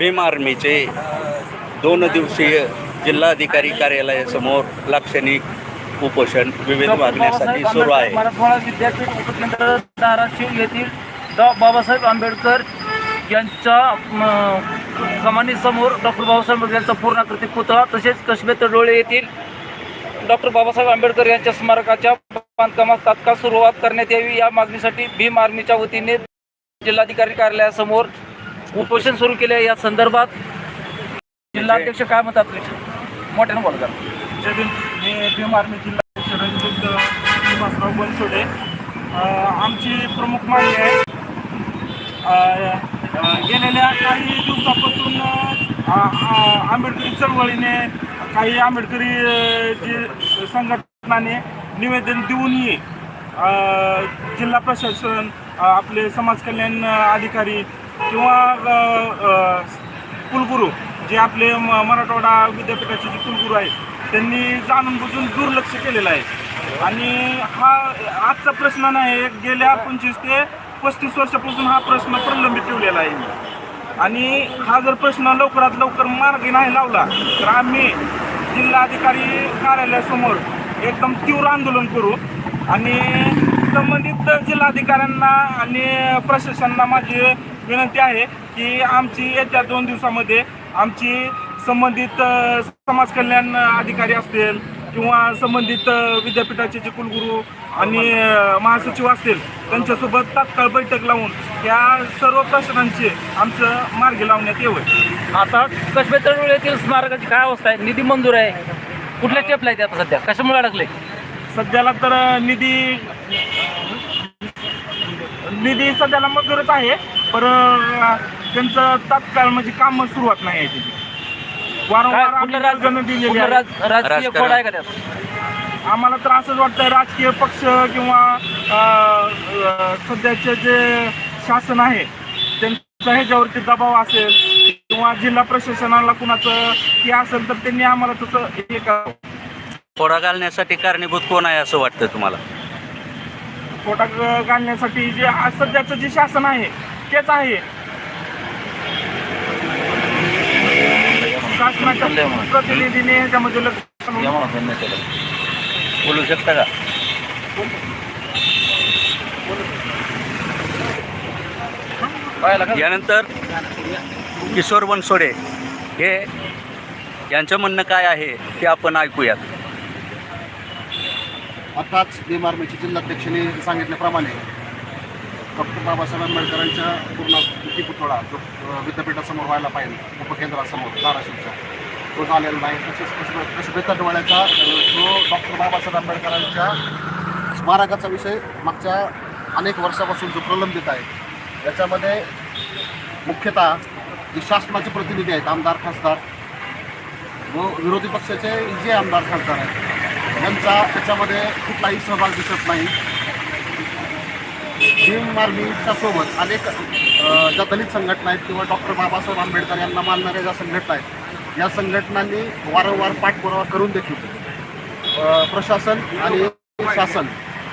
भीम आर्मीचे दोन दिवसीय जिल्हाधिकारी कार्यालयासमोर लाक्षणिक उपोषण विविध मागण्यासाठी सुरू आहे. मराठवाडा विद्यापीठ उपकेंद्र धाराशिव येथील डॉ. बाबासाहेब आंबेडकर यांच्या कमानीसमोर डॉक्टर बाबासाहेब आंबेडकर यांचा पूर्णाकृती पुतळा तसेच कसबे तडोळे येथील डॉक्टर बाबासाहेब आंबेडकर यांच्या स्मारकाच्या बांधकामास तात्काळ सुरुवात करण्यात यावी. या मागणीसाठी भीम आर्मीच्या वतीने जिल्हाधिकारी कार्यालयासमोर उपोषण सुरू केले आहे. या संदर्भात जिल्हाध्यक्ष काय म्हणतात? मोठ्यानं बोला जय भीम. मी भीम आर्मी जिल्हा रणजित श्रीवासराव बनसोडे. आमची प्रमुख मागणी आहे. गेलेल्या काही दिवसापासून आंबेडकरी चळवळीने काही आंबेडकरी जी जे संघटनाने निवेदन देऊनही जिल्हा प्रशासन आपले समाज कल्याण अधिकारी किंवा कुलगुरू जे आपले म- मराठवाडा विद्यापीठाचे जे कुलगुरू आहेत त्यांनी जाणून बुजून दुर्लक्ष केलेलं आहे. आणि हा आजचा प्रश्न नाही गेल्या पंचवीस ते पस्तीस वर्षापासून हा प्रश्न प्रलंबित ठेवलेला आहे आणि हा जर प्रश्न लवकरात लवकर मार्गी नाही लावला तर आम्ही जिल्हाधिकारी कार्यालयासमोर एकदम तीव्र आंदोलन करू आणि संबंधित जिल्हाधिकाऱ्यांना आणि प्रशासनाला माझी विनंती आहे की आमची येत्या दोन दिवसामध्ये आमची संबंधित समाज कल्याण अधिकारी असतील किंवा संबंधित विद्यापीठाचे जे कुलगुरू आणि महासचिव असतील त्यांच्यासोबत तात्काळ बैठक लावून या सर्व प्रश्नांचे आमचं मार्गी लावण्यात यावं. आता कसबे तळवळ येथील स्मारकाची काय अवस्था आहे? निधी मंजूर आहे. कुठल्या स्टेपला आहे आता सध्या? कशामुळे अडकले? सध्याला तर निधी निधी सध्याला मंजूरच आहे अ, त्यांचं तात्काळ म्हणजे काम सुरुवात नाही आहे काय वारंवार राजकीय. कोड आहे का त्यात? आम्हाला तर असंच वाटतं राजकीय पक्ष किंवा सध्याचे जे शासन आहे त्यांचा ह्याच्यावरती दबाव असेल किंवा जिल्हा प्रशासनाला कुणाचं हे असेल तर त्यांनी आम्हाला तसं हे करावं फोडा घालण्यासाठी कारणीभूत कोण आहे असं वाटतं तुम्हाला? फोटा घालण्यासाठी जे आज सध्याचं जे शासन आहे तेच आहे. शासनाच्या प्रतिनिधीने ह्याच्यामध्ये लक्ष बोलू शकता का? यानंतर किशोर बनसोडे हे यांचं म्हणणं काय आहे ते आपण ऐकूयात. आताच भीम आर्मीचे जिल्हाध्यक्षांनी सांगितल्याप्रमाणे डॉक्टर बाबासाहेब आंबेडकरांच्या पूर्ण पुतळा जो विद्यापीठासमोर व्हायला पाहिजे उपकेंद्रासमोर धाराशिवच्या. तो झालेला नाही तसेच कसबे कसबे तटवाड्याचा जो डॉक्टर बाबासाहेब आंबेडकरांच्या स्मारकाचा विषय मागच्या अनेक वर्षापासून जो प्रलंबित आहे. याच्यामध्ये मुख्यतः जे शासनाचे प्रतिनिधी आहेत आमदार खासदार व विरोधी पक्षाचे जे आमदार खासदार आहेत यांचा त्याच्यामध्ये कुठलाही सहभाग दिसत नाही. भीम आर्मीच्या सोबत अनेक ज्या दलित संघटना आहेत किंवा डॉक्टर बाबासाहेब आंबेडकर यांना मानणाऱ्या ज्या संघटना आहेत या संघटनांनी वारंवार पाठपुरावा करून देखील प्रशासन आणि शासन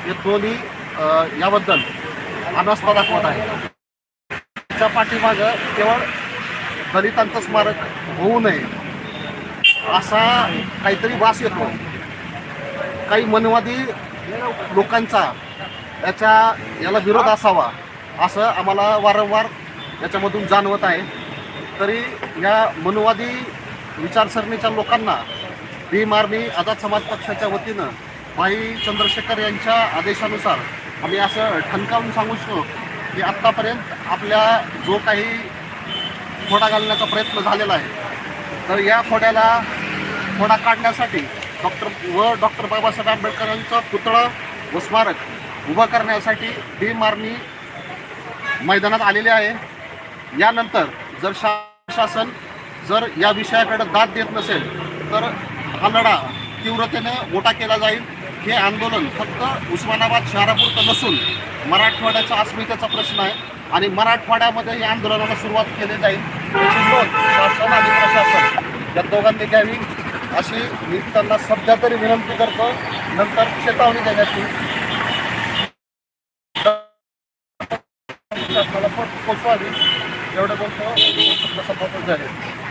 हे दोन्ही याबद्दल अनास्था दाखवत आहे त्याच्या पाठीमागं केवळ दलितांचं स्मारक होऊ नये असा काहीतरी वास येतो. काही मनवादी लोकांचा याच्या याला विरोध असावा असं आम्हाला वारंवार याच्यामधून जाणवत आहे. तरी या मनुवादी विचारसरणीच्या लोकांना भीम आर्मी आझाद समाज पक्षाच्या वतीनं भाई चंद्रशेखर यांच्या आदेशानुसार आम्ही असं ठणकावून सांगू शकतो की आत्तापर्यंत आपल्या जो काही खोडा घालण्याचा प्रयत्न झालेला आहे तर या खोड्याला खोडा काढण्यासाठी डॉक्टर व डॉक्टर बाबासाहेब आंबेडकरांचा पुतळं व स्मारक उभं करण्यासाठी भीम आर्मी मैदानात आलेले आहे. यानंतर जर शा शासन जर या विषयाकडे दाद देत नसेल तर हा लढा तीव्रतेने गोटा केला जाईल. हे आंदोलन फक्त उस्मानाबाद शहरापुरतं नसून मराठवाड्याचा अस्मितेचा प्रश्न आहे आणि मराठवाड्यामध्ये या आंदोलनाला सुरुवात केली जाईल. याची नोंद शासन आणि प्रशासन या दोघांनी घ्यावी अशी मी त्यांना सध्या तरी विनंती करतो. नंतर चेतावणी देण्याची. शासनाला पोचवावी. एवढं बोलतो. संपत झाले.